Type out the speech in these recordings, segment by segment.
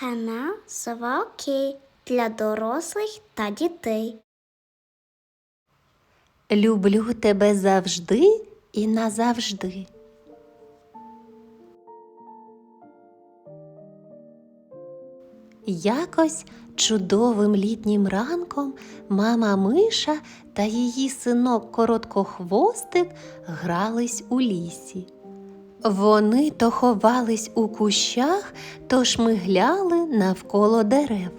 Канал Сова для дорослих та дітей. Люблю тебе завжди і назавжди. Якось чудовим літнім ранком мама Миша та її синок Короткохвостик грались у лісі. Вони то ховались у кущах, то шмигляли навколо дерев.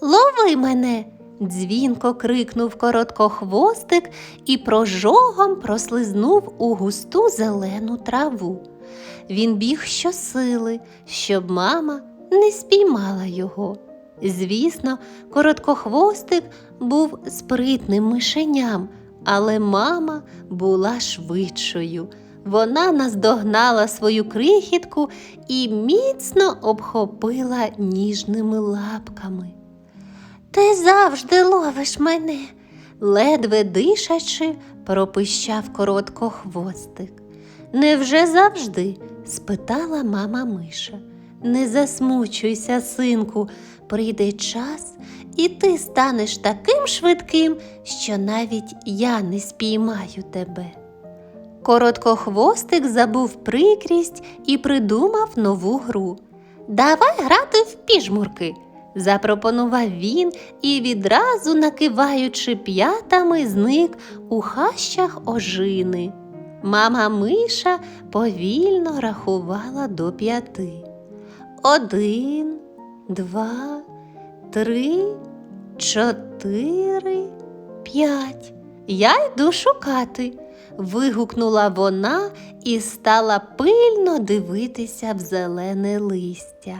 Лови мене. дзвінко крикнув короткохвостик і прожогом прослизнув у густу зелену траву. Він біг щосили, щоб мама не спіймала його. Звісно, короткохвостик був спритним мишеням, але мама була швидшою. Вона наздогнала свою крихітку і міцно обхопила ніжними лапками. Ти завжди ловиш мене, ледве дишачи, пропищав короткохвостик. Невже завжди? спитала мама Миша. Не засмучуйся, синку, прийде час, і ти станеш таким швидким, що навіть я не спіймаю тебе. Короткохвостик забув прикрість і придумав нову гру. Давай грати в піжмурки, запропонував він і відразу, накиваючи п'ятами, зник у хащах ожини. Мама Миша повільно рахувала до п'яти. Один, два, три, чотири, п'ять. Я йду шукати. Вигукнула вона і стала пильно дивитися в зелене листя.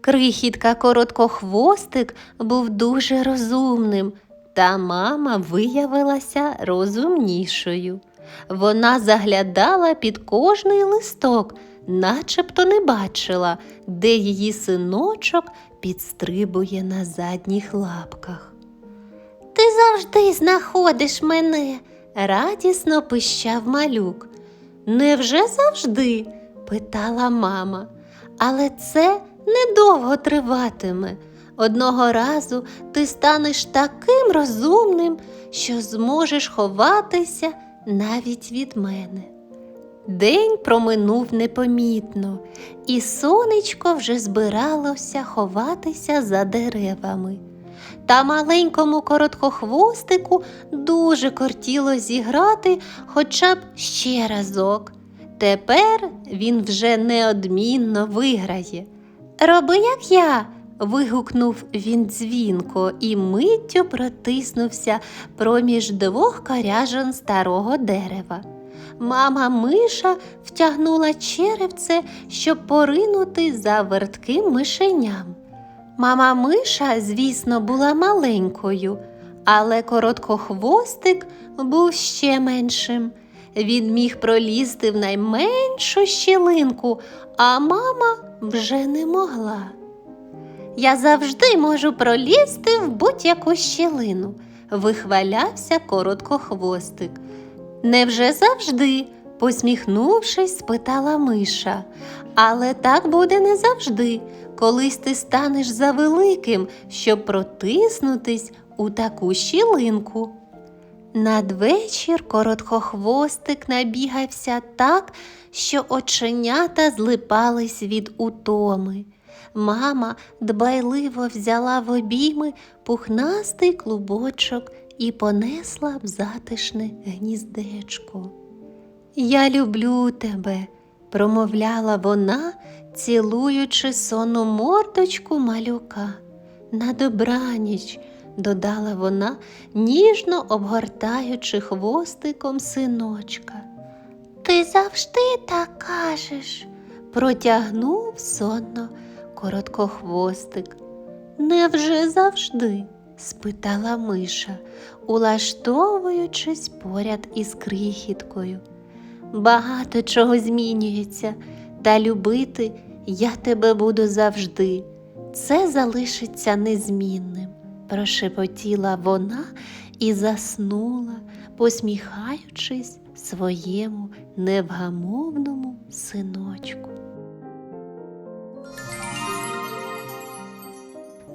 Крихітка короткохвостик був дуже розумним, та мама виявилася розумнішою. Вона заглядала під кожний листок, начебто не бачила, де її синочок підстрибує на задніх лапках. Ти завжди знаходиш мене, радісно пищав малюк. Невже завжди? питала мама. Але це недовго триватиме. Одного разу ти станеш таким розумним, що зможеш ховатися навіть від мене. День проминув непомітно, і сонечко вже збиралося ховатися за деревами. Та маленькому короткохвостику дуже кортіло зіграти хоча б ще разок. Тепер він вже неодмінно виграє. Роби, як я. вигукнув він дзвінко і миттю протиснувся проміж двох коряжин старого дерева. Мама Миша втягнула черевце, щоб поринути за вертким мишеням. Мама Миша, звісно, була маленькою, але короткохвостик був ще меншим. Він міг пролізти в найменшу щілинку, а мама вже не могла. Я завжди можу пролізти в будь-яку щілину, вихвалявся короткохвостик. Невже завжди? Посміхнувшись, спитала Миша. Але так буде не завжди, колись ти станеш завеликим, щоб протиснутись у таку щілинку. Надвечір короткохвостик набігався так, що оченята злипались від утоми. Мама дбайливо взяла в обійми пухнастий клубочок і понесла в затишне гніздечко. Я люблю тебе, промовляла вона, цілуючи сонну мордочку малюка. На добраніч, додала вона, ніжно обгортаючи хвостиком синочка. Ти завжди так кажеш, протягнув сонно короткохвостик. Невже завжди? спитала Миша, улаштовуючись поряд із крихіткою. Багато чого змінюється, та любити я тебе буду завжди. Це залишиться незмінним, прошепотіла вона і заснула, посміхаючись своєму невгамовному синочку.